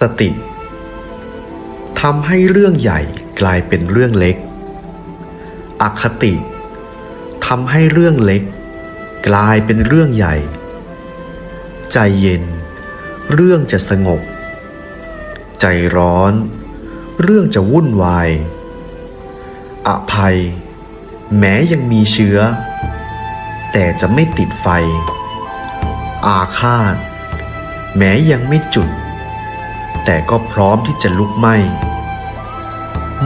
สติทำให้เรื่องใหญ่กลายเป็นเรื่องเล็ก อคติทำให้เรื่องเล็ก กลายเป็นเรื่องใหญ่ ใจเย็น เรื่องจะสงบ ใจร้อน เรื่องจะวุ่นวาย อภัย แม้ยังมีเชื้อ แต่จะไม่ติดไฟ อาฆาต แม้ยังไม่จุด แต่ก็พร้อมที่จะลุกไหม้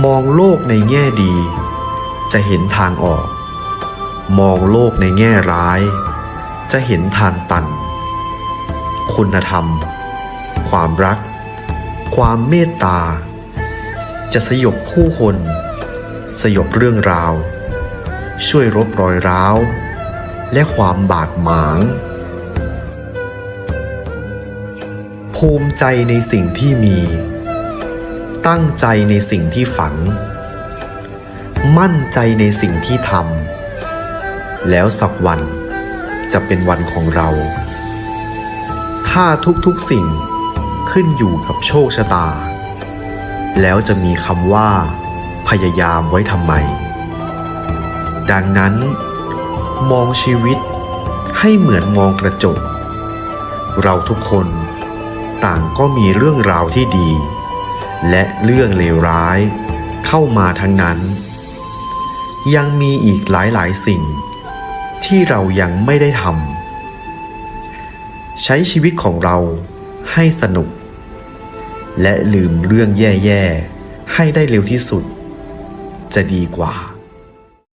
มองโลกในแง่ดี จะเห็นทางออก มองโลกในแง่ร้าย จะเห็นทางตัน คุณธรรม ความรัก ความเมตตา จะสยบผู้คน สยบเรื่องราว ช่วยรบรอยร้าว และความบาดหมาง ภูมิใจในสิ่งที่มี ตั้งใจในสิ่งที่ฝัน มั่นใจในสิ่งที่ทำ แล้วสักวันจะเป็นวันของเรา ถ้าทุกๆสิ่งขึ้นอยู่กับโชคชะตา แล้วจะมีคำว่า พยายามไว้ทำไม ดังนั้น มองชีวิตให้เหมือนมองกระจก เราทุกคน ต่างก็มีเรื่องราวที่ดี และเรื่องเลวร้ายเข้ามาทั้งนั้น ยังมีอีกหลายๆสิ่ง ที่เรายังไม่ได้ทำใช้ชีวิตของเราให้สนุก และลืมเรื่องแย่ ๆ ให้ได้เร็วที่สุด จะดีกว่า